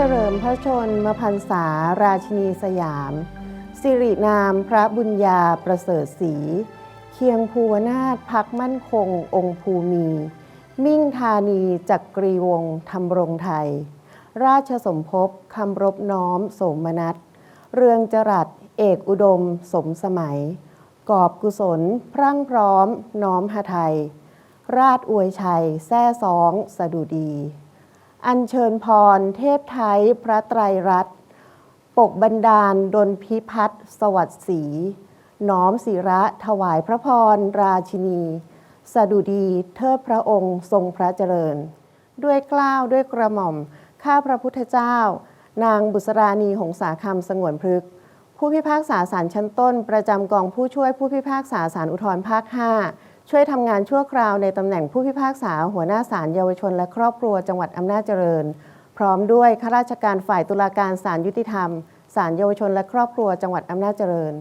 ลิมพระชนมพรรษาราชินีสยาม สิรินามพระบุญญาประเสริฐศรีเคียงภูวนาถพักมั่นคงองค์ภูมี มิ่งธานีจักรีวงศ์ธรรมรงไทย ราชสมภพคำรบน้อมสมนัสเรืองจรัสเอกอุดมสมสมัย กอบกุศล พรั่งพร้อม น้อมหไทย ราชอวยชัยแซ่สอง สดุดี อัญเชิญพรเทพไทยพระไตรรัตน์ปกบันดาลดนพิพัฒน์สวัสดิ์ศรีน้อมศิระถวายพระพร ราชินี สดุดีเทิดพระองค์ทรงพระเจริญ ด้วยกล้าวด้วยกระหม่อม ข้าพระพุทธเจ้า นางบุษราณีหงสาคำสงวนพฤกษ์ผู้พิพากษาศาลชั้นต้น ประจำกองผู้ช่วยผู้พิพากษาศาลอุทธรภาค 5 ช่วยทำงานชั่วคราวในตำแหน่งผู้พิพากษา หัวหน้าศาลเยาวชนและครอบครัวจังหวัดอำนาจเจริญ พร้อมด้วยข้าราชการฝ่ายตุลาการศาลยุติธรรมศาลเยาวชนและครอบครัวจังหวัดอำนาจเจริญ